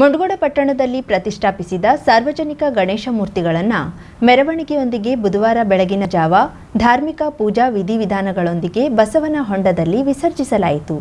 ಮುಂಡಗೋಡ ಪಟ್ಟಣದಲ್ಲಿ ಪ್ರತಿಷ್ಠಾಪಿಸಿದ ಸಾರ್ವಜನಿಕ ಗಣೇಶ ಮೂರ್ತಿಗಳನ್ನು ಮೆರವಣಿಗೆಯೊಂದಿಗೆ ಬುಧವಾರ ಬೆಳಗಿನ ಜಾವ ಧಾರ್ಮಿಕ ಪೂಜಾ ವಿಧಿವಿಧಾನಗಳೊಂದಿಗೆ ಬಸವನ ಹೊಂಡದಲ್ಲಿ ವಿಸರ್ಜಿಸಲಾಯಿತು.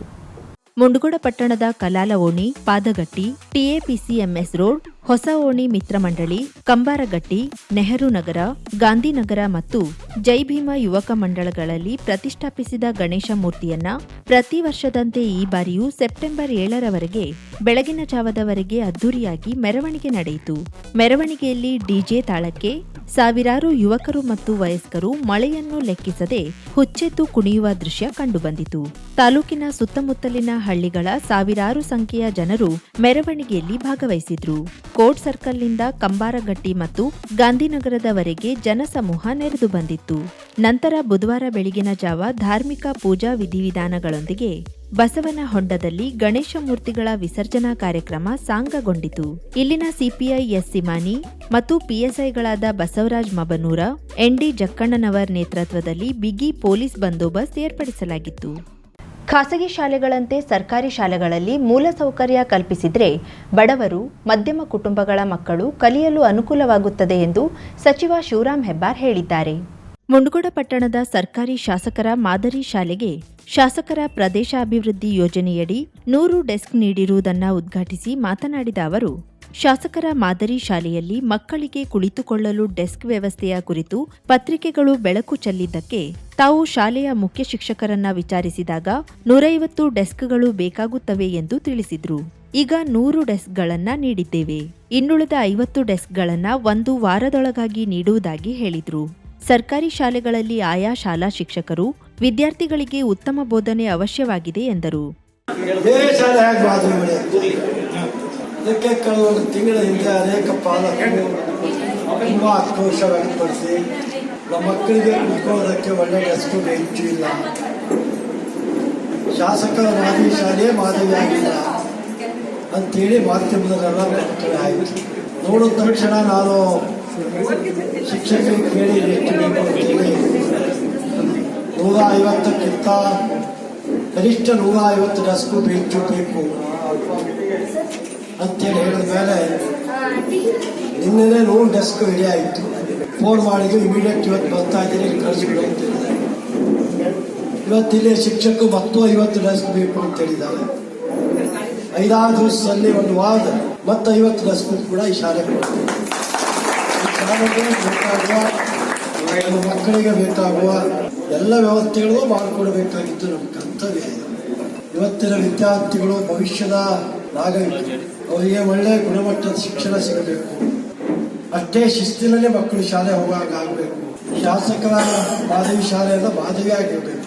ಮುಂಡಗೋಡ ಪಟ್ಟಣದ ಕಲಾಲ ಓಣಿ ಪಾದಗಟ್ಟಿ ಟಿಎಪಿಸಿಎಂಎಸ್ ರೋಡ್ ಹೊಸ ಓಣಿ ಮಿತ್ರ ಮಂಡಳಿ, ಕಂಬಾರಗಟ್ಟಿ, ನೆಹರು ನಗರ, ಗಾಂಧಿನಗರ ಮತ್ತು ಜೈ ಭೀಮ ಯುವಕ ಮಂಡಳಗಳಲ್ಲಿ ಪ್ರತಿಷ್ಠಾಪಿಸಿದ ಗಣೇಶ ಮೂರ್ತಿಯನ್ನ ಪ್ರತಿ ವರ್ಷದಂತೆ ಈ ಬಾರಿಯೂ ಸೆಪ್ಟೆಂಬರ್ ಏಳರವರೆಗೆ ಬೆಳಗಿನ ಜಾವದವರೆಗೆ ಅದ್ದೂರಿಯಾಗಿ ಮೆರವಣಿಗೆ ನಡೆಯಿತು. ಮೆರವಣಿಗೆಯಲ್ಲಿ ಡಿಜೆ ತಾಳಕ್ಕೆ ಸಾವಿರಾರು ಯುವಕರು ಮತ್ತು ವಯಸ್ಕರು ಮಳೆಯನ್ನು ಲೆಕ್ಕಿಸದೆ ಹುಚ್ಚೆದ್ದು ಕುಣಿಯುವ ದೃಶ್ಯ ಕಂಡುಬಂದಿತು. ತಾಲೂಕಿನ ಸುತ್ತಮುತ್ತಲಿನ ಹಳ್ಳಿಗಳ ಸಾವಿರಾರು ಸಂಖ್ಯೆಯ ಜನರು ಮೆರವಣಿಗೆಯಲ್ಲಿ ಭಾಗವಹಿಸಿದ್ರು. ಕೋಟ್ ಸರ್ಕಲ್ನಿಂದ ಕಂಬಾರಗಟ್ಟಿ ಮತ್ತು ಗಾಂಧಿನಗರದವರೆಗೆ ಜನಸಮೂಹ ನೆರೆದು ಬಂದಿತ್ತು. ನಂತರ ಬುಧವಾರ ಬೆಳಗಿನ ಜಾವ ಧಾರ್ಮಿಕ ಪೂಜಾ ವಿಧಿವಿಧಾನಗಳೊಂದಿಗೆ ಬಸವನ ಹೊಂಡದಲ್ಲಿ ಗಣೇಶ ಮೂರ್ತಿಗಳ ವಿಸರ್ಜನಾ ಕಾರ್ಯಕ್ರಮ ಸಾಂಗಗೊಂಡಿತು. ಇಲ್ಲಿನ ಸಿಪಿಐ ಎಸ್ ಸಿಮಾನಿ ಮತ್ತು ಪಿಎಸ್ಐಗಳಾದ ಬಸವರಾಜ್ ಮಬನೂರ ಎನ್ಡಿ ಜಕ್ಕಣ್ಣನವರ್ ನೇತೃತ್ವದಲ್ಲಿ ಬಿಗಿ ಪೊಲೀಸ್ ಬಂದೋಬಸ್ತ್ ಏರ್ಪಡಿಸಲಾಗಿತ್ತು. ಖಾಸಗಿ ಶಾಲೆಗಳಂತೆ ಸರ್ಕಾರಿ ಶಾಲೆಗಳಲ್ಲಿ ಮೂಲಸೌಕರ್ಯ ಕಲ್ಪಿಸಿದರೆ ಬಡವರು, ಮಧ್ಯಮ ಕುಟುಂಬಗಳ ಮಕ್ಕಳು ಕಲಿಯಲು ಅನುಕೂಲವಾಗುತ್ತದೆ ಎಂದು ಸಚಿವ ಶಿವರಾಮ್ ಹೆಬ್ಬಾರ್ ಹೇಳಿದ್ದಾರೆ. ಮುಂಡಗೋಡ ಪಟ್ಟಣದ ಸರ್ಕಾರಿ ಶಾಸಕರ ಮಾದರಿ ಶಾಲೆಗೆ ಶಾಸಕರ ಪ್ರದೇಶಾಭಿವೃದ್ಧಿ ಯೋಜನೆಯಡಿ ನೂರು ಡೆಸ್ಕ್ ನೀಡಿರುವುದನ್ನು ಉದ್ಘಾಟಿಸಿ ಮಾತನಾಡಿದ ಅವರು ಶಾಸಕರ ಮಾದರಿ ಶಾಲೆಯಲ್ಲಿ ಮಕ್ಕಳಿಗೆ ಕುಳಿತುಕೊಳ್ಳಲು ಡೆಸ್ಕ್ ವ್ಯವಸ್ಥೆಯ ಕುರಿತು ಪತ್ರಿಕೆಗಳು ಬೆಳಕು ಚೆಲ್ಲಿದ್ದಕ್ಕೆ ತಾವು ಶಾಲೆಯ ಮುಖ್ಯ ಶಿಕ್ಷಕರನ್ನ ವಿಚಾರಿಸಿದಾಗ ನೂರೈವತ್ತು ಡೆಸ್ಕ್ಗಳು ಬೇಕಾಗುತ್ತವೆ ಎಂದು ತಿಳಿಸಿದ್ರು. ಈಗ ನೂರು ಡೆಸ್ಕ್ಗಳನ್ನ ನೀಡಿದ್ದೇವೆ. ಇನ್ನುಳಿದ ಐವತ್ತು ಡೆಸ್ಕ್ಗಳನ್ನ ಒಂದು ವಾರದೊಳಗಾಗಿ ನೀಡುವುದಾಗಿ ಹೇಳಿದ್ರು. ಸರ್ಕಾರಿ ಶಾಲೆಗಳಲ್ಲಿ ಆಯಾ ಶಾಲಾ ಶಿಕ್ಷಕರು ವಿದ್ಯಾರ್ಥಿಗಳಿಗೆ ಉತ್ತಮ ಬೋಧನೆ ಅವಶ್ಯವಾಗಿದೆ ಎಂದರು ಬೇರೆ ಶಾಲೆ ಹೇಗೆ ಬಾತ್ರೂಮ್ ಇದಕ್ಕೆ ಕಳೆದ ತಿಂಗಳ ಹಿಂದೆ ಅನೇಕ ಪಾಲಕರು ತುಂಬ ಆಕ್ರೋಶ ವ್ಯಕ್ತಪಡಿಸಿ ನಮ್ಮ ಮಕ್ಕಳಿಗೆ ಕುತ್ಕೊಳ್ಳೋದಕ್ಕೆ ಒಳ್ಳೆ ಡೆಸ್ಕು ಬೆಂಚು ಇಲ್ಲ ಶಾಸಕರ ಮಾದರಿ ಶಾಲೆ ಮಾದರಿಯಾಗಿಲ್ಲ ಅಂತೇಳಿ ಮಾಧ್ಯಮದಲ್ಲೆಲ್ಲ ಆಯಿತು ನೋಡಿದ ತಕ್ಷಣ ನಾನು ಶಿಕ್ಷಕರಿಗೆ ಕೇಳಿ ಎಷ್ಟು ಬೇಕು ನೂರ ಐವತ್ತಕ್ಕಿಂತ ಕನಿಷ್ಠ ನೂರ ಐವತ್ತು ಡೆಸ್ಕು ಬೆಂಚು ಬೇಕು. ಅಂತೇಳಿ ಹೇಳಿದ ಮೇಲೆ ನಿನ್ನೆ ಲೋನ್ ಡೆಸ್ಕ್ ರೆಡಿ ಆಯಿತು. ಫೋನ್ ಮಾಡಿದ್ದು ಇಮಿಡಿಯೇಟ್ ಇವತ್ತು ಬರ್ತಾ ಇದ್ದೀನಿ ಕಳಿಸ್ಬಿಡು ಅಂತ ಇವತ್ತು ಇಲ್ಲಿ ಶಿಕ್ಷಕರು ಮತ್ತು ಐವತ್ತು ಡೆಸ್ಕ್ ಬೇಕು ಅಂತ ಹೇಳಿದ್ದಾರೆ. ಐದಾರು ದಿವಸದಲ್ಲಿ ಒಂದು ವಾರದ ಮತ್ತು ಐವತ್ತು ಡೆಸ್ಕ್ ಕೂಡ ಈ ಶಾಲೆ ಕೊಡ್ತೀವಿ ಈ ಶಾಲೆಗೆ ನಮ್ಮ ಮಕ್ಕಳಿಗೆ ಬೇಕಾಗುವ ಎಲ್ಲ ವ್ಯವಸ್ಥೆಗಳು ಮಾಡಿಕೊಡಬೇಕಾಗಿದ್ದು ನಮ್ಮ ಕರ್ತವ್ಯ ಇವತ್ತಿನ ವಿದ್ಯಾರ್ಥಿಗಳು ಭವಿಷ್ಯದ ನಾಗರಿಕರು ಅವರಿಗೆ ಒಳ್ಳೆಯ ಗುಣಮಟ್ಟದ ಶಿಕ್ಷಣ ಸಿಗಬೇಕು. ಅಷ್ಟೇ ಶಿಸ್ತಿನಲ್ಲೇ ಮಕ್ಕಳು ಶಾಲೆ ಹೋಗಾಗ ಆಗಬೇಕು. ಶಾಸಕರ ಮಾದರಿ ಶಾಲೆಯಿಂದ ಮಾದರಿಯಾಗಿರಬೇಕು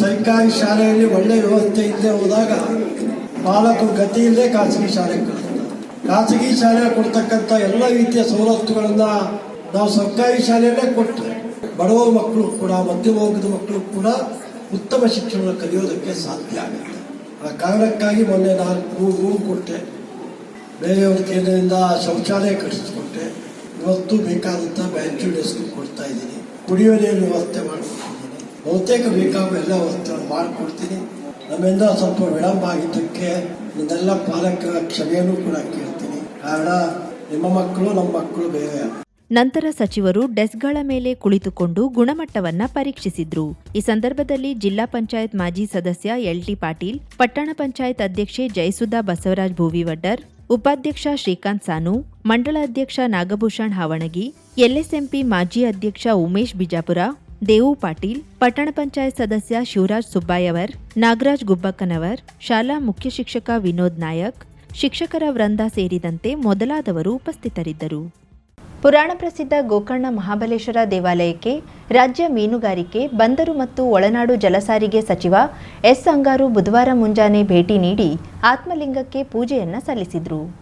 ಸರ್ಕಾರಿ ಶಾಲೆಯಲ್ಲಿ ಒಳ್ಳೆಯ ವ್ಯವಸ್ಥೆ ಇಲ್ಲದೆ ಹೋದಾಗ ಪಾಲಕರು ಗತಿ ಇಲ್ಲದೆ ಖಾಸಗಿ ಶಾಲೆಗೆ ಖಾಸಗಿ ಶಾಲೆ ಕೊಡ್ತಕ್ಕಂಥ ಎಲ್ಲ ರೀತಿಯ ಸವಲತ್ತುಗಳನ್ನ ನಾವು ಸರ್ಕಾರಿ ಶಾಲೆಯಲ್ಲೇ ಕೊಟ್ಟರೆ ಬಡವರ ಮಕ್ಕಳು ಕೂಡ ಮಧ್ಯಮ ವರ್ಗದ ಮಕ್ಕಳು ಕೂಡ ಉತ್ತಮ ಶಿಕ್ಷಣ ಕಲಿಯೋದಕ್ಕೆ ಸಾಧ್ಯ ಆಗುತ್ತೆ. ಆ ಕಾರಣಕ್ಕಾಗಿ ಮೊನ್ನೆ ನಾಲ್ಕು ಮೂರು ರೂಮ್ ಕೊಟ್ಟೆ. ಬೇರೆಯವ್ರ ಕೇಂದ್ರದಿಂದ ಶೌಚಾಲಯ ಕಟ್ಟಿಸ್ಕೊಟ್ಟೆ. ಇವತ್ತು ಬೇಕಾದಂಥ ಬೆಂಚು ಡೆಸ್ಕ್ ಕೊಡ್ತಾ ಇದ್ದೀನಿ. ಕುಡಿಯೋ ನೀರಿನ ವ್ಯವಸ್ಥೆ ಮಾಡಿಕೊಡ್ತಿದ್ದೀನಿ. ಬಹುತೇಕ ಬೇಕಾಗುವ ಎಲ್ಲ ವ್ಯವಸ್ಥೆಗಳು ಮಾಡಿಕೊಡ್ತೀನಿ. ನಮ್ಮಿಂದ ಸ್ವಲ್ಪ ವಿಳಂಬ ಆಗಿದ್ದಕ್ಕೆ ಇದೆಲ್ಲ ಪಾಲಕರ ಕ್ಷಮೆಯನ್ನು ಕೂಡ ಕೇಳ್ತೀನಿ. ಕಾರಣ, ನಿಮ್ಮ ಮಕ್ಕಳು ನಮ್ಮ ಮಕ್ಕಳು ಬೇರೆ ನಂತರ ಸಚಿವರು ಡೆಸ್ಕ್ಗಳ ಮೇಲೆ ಕುಳಿತುಕೊಂಡು ಗುಣಮಟ್ಟವನ್ನ ಪರೀಕ್ಷಿಸಿದ್ರು. ಈ ಸಂದರ್ಭದಲ್ಲಿ ಜಿಲ್ಲಾ ಪಂಚಾಯತ್ ಮಾಜಿ ಸದಸ್ಯ ಎಲ್ಟಿ ಪಾಟೀಲ್, ಪಟ್ಟಣ ಪಂಚಾಯತ್ ಅಧ್ಯಕ್ಷೆ ಜಯಸುಧಾ ಬಸವರಾಜ್ ಭೂವಿವಡ್ಡರ್, ಉಪಾಧ್ಯಕ್ಷ ಶ್ರೀಕಾಂತ್ ಸಾನು ಮಂಡಳ ಅಧ್ಯಕ್ಷ ನಾಗಭೂಷಣ್ ಹಾವಣಗಿ, ಎಲ್ಎಸ್ಎಂಪಿ ಮಾಜಿ ಅಧ್ಯಕ್ಷ ಉಮೇಶ್ ಬಿಜಾಪುರ, ದೇವು ಪಾಟೀಲ್, ಪಟ್ಟಣ ಪಂಚಾಯತ್ ಸದಸ್ಯ ಶಿವರಾಜ್ ಸುಬ್ಬಾಯವರ್ ನಾಗರಾಜ್ ಗುಬ್ಬಕ್ಕನವರ್ ಶಾಲಾ ಮುಖ್ಯ ಶಿಕ್ಷಕ ವಿನೋದ್ ನಾಯಕ್, ಶಿಕ್ಷಕರ ವೃಂದ ಸೇರಿದಂತೆ ಮೊದಲಾದವರು ಉಪಸ್ಥಿತರಿದ್ದರು. ಪುರಾಣ ಪ್ರಸಿದ್ಧ ಗೋಕರ್ಣ ಮಹಾಬಲೇಶ್ವರ ದೇವಾಲಯಕ್ಕೆ ರಾಜ್ಯ ಮೀನುಗಾರಿಕೆ, ಬಂದರು ಮತ್ತು ಒಳನಾಡು ಜಲಸಾರಿಗೆ ಸಚಿವ ಎಸ್ ಅಂಗಾರು ಬುಧವಾರ ಮುಂಜಾನೆ ಭೇಟಿ ನೀಡಿ ಆತ್ಮಲಿಂಗಕ್ಕೆ ಪೂಜೆಯನ್ನ ಸಲ್ಲಿಸಿದರು.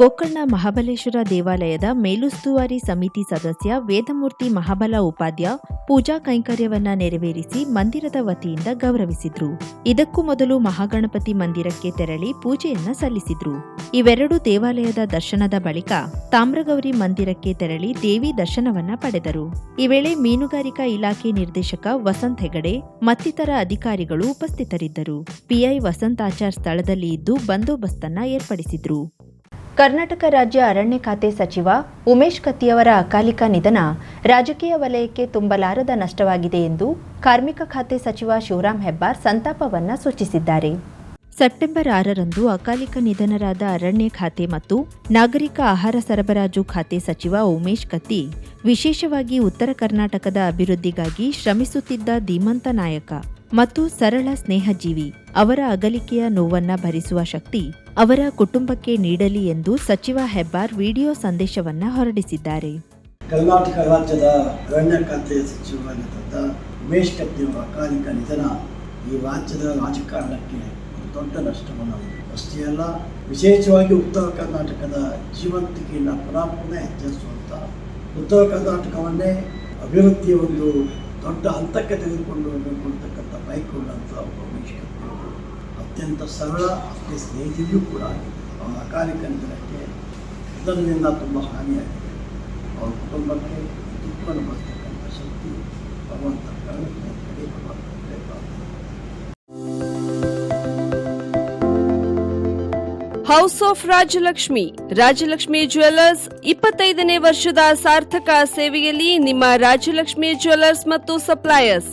ಗೋಕರ್ಣ ಮಹಾಬಲೇಶ್ವರ ದೇವಾಲಯದ ಮೇಲುಸ್ತುವಾರಿ ಸಮಿತಿ ಸದಸ್ಯ ವೇದಮೂರ್ತಿ ಮಹಾಬಲ ಉಪಾಧ್ಯ ಪೂಜಾ ಕೈಂಕರ್ಯವನ್ನ ನೆರವೇರಿಸಿ ಮಂದಿರದ ವತಿಯಿಂದ ಗೌರವಿಸಿದ್ರು. ಇದಕ್ಕೂ ಮೊದಲು ಮಹಾಗಣಪತಿ ಮಂದಿರಕ್ಕೆ ತೆರಳಿ ಪೂಜೆಯನ್ನ ಸಲ್ಲಿಸಿದ್ರು. ಇವೆರಡು ದೇವಾಲಯದ ದರ್ಶನದ ಬಳಿಕ ತಾಮ್ರಗೌರಿ ಮಂದಿರಕ್ಕೆ ತೆರಳಿ ದೇವಿ ದರ್ಶನವನ್ನ ಪಡೆದರು. ಈ ವೇಳೆ ಮೀನುಗಾರಿಕಾ ಇಲಾಖೆ ನಿರ್ದೇಶಕ ವಸಂತ್ ಹೆಗಡೆ, ಮತ್ತಿತರ ಅಧಿಕಾರಿಗಳು ಉಪಸ್ಥಿತರಿದ್ದರು. ಪಿಐ ವಸಂತಾಚಾರ್ ಸ್ಥಳದಲ್ಲಿ ಇದ್ದು ಬಂದೋಬಸ್ತನ್ನ ಏರ್ಪಡಿಸಿದ್ರು. ಕರ್ನಾಟಕ ರಾಜ್ಯ ಅರಣ್ಯ ಖಾತೆ ಸಚಿವ ಉಮೇಶ್ ಕತ್ತಿಯವರ ಅಕಾಲಿಕ ನಿಧನ ರಾಜಕೀಯ ವಲಯಕ್ಕೆ ತುಂಬಲಾರದ ನಷ್ಟವಾಗಿದೆ ಎಂದು ಕಾರ್ಮಿಕ ಖಾತೆ ಸಚಿವ ಶಿವರಾಂ ಹೆಬ್ಬಾರ್ ಸಂತಾಪವನ್ನ ಸೂಚಿಸಿದ್ದಾರೆ. ಸೆಪ್ಟೆಂಬರ್ ಆರರಂದು ಅಕಾಲಿಕ ನಿಧನರಾದ ಅರಣ್ಯ ಖಾತೆ ಮತ್ತು ನಾಗರಿಕ ಆಹಾರ ಸರಬರಾಜು ಖಾತೆ ಸಚಿವ ಉಮೇಶ್ ಕತ್ತಿ ವಿಶೇಷವಾಗಿ ಉತ್ತರ ಕರ್ನಾಟಕದ ಅಭಿವೃದ್ಧಿಗಾಗಿ ಶ್ರಮಿಸುತ್ತಿದ್ದ ಧೀಮಂತ ನಾಯಕ. ಮತ್ತು ಸರಳ ಸ್ನೇಹಜೀವಿ ಅವರ ಅಗಲಿಕೆಯ ನೋವನ್ನ ಭರಿಸುವ ಶಕ್ತಿ ಅವರ ಕುಟುಂಬಕ್ಕೆ ನೀಡಲಿ ಎಂದು ಸಚಿವ ಹೆಬ್ಬಾರ್ ವಿಡಿಯೋ ಸಂದೇಶವನ್ನ ಹೊರಡಿಸಿದ್ದಾರೆ ಕರ್ನಾಟಕ ರಾಜ್ಯದ ಅರಣ್ಯ ಖಾತೆ ಸಚಿವರಾಗಿದ್ದ ಉಮೇಶ್ ಕತ್ತಿಯವರ ಅಕಾಲಿಕ ನಿಧನ ಈ ರಾಜ್ಯದ ರಾಜಕಾರಣಕ್ಕೆ ದೊಡ್ಡ ನಷ್ಟವನ್ನು. ಅಷ್ಟೇ ಅಲ್ಲ, ವಿಶೇಷವಾಗಿ ಉತ್ತರ ಕರ್ನಾಟಕದ ಜೀವಂತಿಕೆಯನ್ನು ಪುನಃ ಪುನಃ ಹೆಚ್ಚಿಸುವಂಥ ಉತ್ತರ ಕರ್ನಾಟಕವನ್ನೇ ಅಭಿವೃದ್ಧಿಯ ಒಂದು ದೊಡ್ಡ ಹಂತಕ್ಕೆ ತೆಗೆದುಕೊಂಡು ಹೋಗಬೇಕು ಬೈಕ್ಗಳಂಥ ಒಬ್ಬ ಮನುಷ್ಯ ಅತ್ಯಂತ ಸರಳ ಅಷ್ಟೇ ಸ್ನೇಹಿತರಿಗೂ ಕೂಡ ಅವನ ಅಕಾಲಿಕ ನಿಧನಕ್ಕೆ ಇದರಿಂದ ತುಂಬ ಹಾನಿಯಾಗಿದೆ. ಅವರ ಕುಟುಂಬಕ್ಕೆ ದುಃಖವನ್ನು ಬರ್ತಕ್ಕಂಥ ಶಕ್ತಿ ಭಗವಂತ house of Rajalakshmi. Rajalakshmi jewellers, ಇಪ್ಪತ್ತೈದನೇ ವರ್ಷದ ಸಾರ್ಥಕ ಸೇವೆಯಲ್ಲಿ ನಿಮ್ಮ ರಾಜಲಕ್ಷ್ಮಿ ಜ್ಯುವೆಲ್ಲರ್ಸ್ ಮತ್ತು suppliers.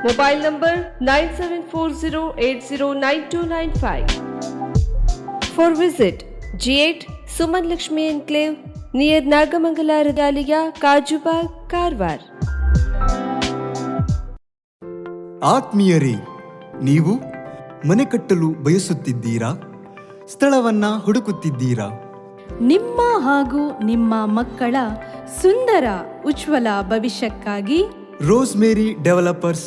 Mobile five 9740809295. For visit G8 Suman Lakshmi Enclave near Nagamangala Regalia, Kajubag, Karwar. ಆತ್ಮೀಯರೇ ನೀವು ಮನೆ ಕಟ್ಟಲು ಬಯಸುತ್ತಿದ್ದೀರಾ ಸ್ಥಳವನ್ನ ಹುಡುಕುತ್ತಿದ್ದೀರಾ ನಿಮ್ಮ ಹಾಗೂ ನಿಮ್ಮ ಮಕ್ಕಳ ಸುಂದರ ಉಜ್ವಲ ಭವಿಷ್ಯಕ್ಕಾಗಿ ರೋಸ್ಮೇರಿ ಡೆವಲಪರ್ಸ್